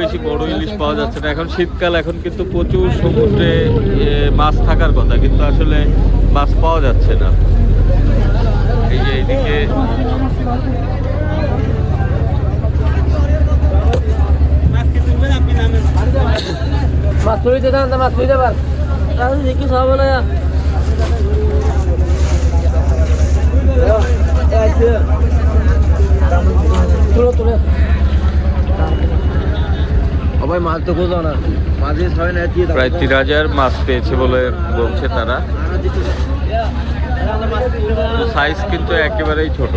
বেশি বড় ইলিশ পাওয়া যাচ্ছে না। এখন শীতকাল, এখন কিন্তু প্রচুর সমুদ্রে মাছ থাকার কথা, কিন্তু আসলে মাছ পাওয়া যাচ্ছে না। এই যে এইদিকে মাছ দেন মাছ তুলিতে পার দেখি সব না। মাছ তো কোথাও না। মাঝে ছয় না প্রায় তিন হাজার মাছ পেয়েছে বলে বলছে তারা। সাইজ কিন্তু একেবারেই ছোট।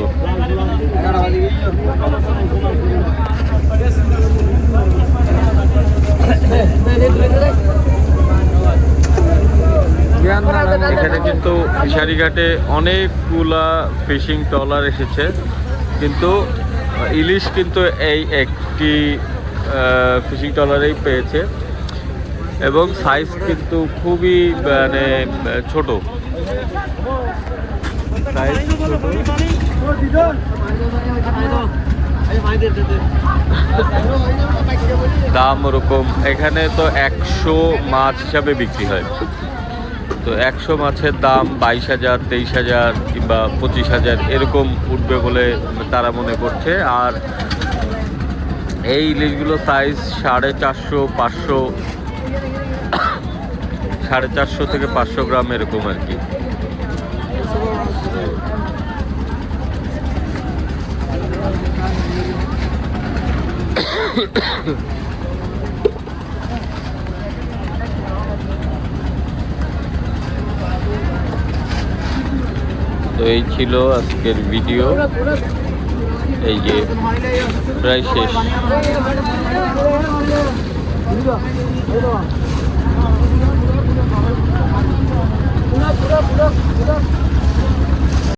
এখানে কিন্তু ফিশারিঘাটে অনেকগুলা ফিশিং ট্রলার এসেছে। কিন্তু ইলিশ কিন্তু এই একটি ফিশিং ট্রলারেই পেয়েছে। এবং সাইজ কিন্তু খুবই মানে ছোট। সাইজ দাম ওরকম। এখানে তো একশো মাছ হিসাবে বিক্রি হয়। তো একশো মাছের দাম বাইশ হাজার, তেইশ হাজার কিংবা পঁচিশ হাজার এরকম উঠবে বলে তারা মনে করছে। আর এই ইলিশগুলো সাইজ সাড়ে চারশো, পাঁচশো, সাড়ে চারশো থেকে পাঁচশো গ্রাম এরকম আর কি। তো এই ছিল আজকের ভিডিও এই যে প্রায় শেষ।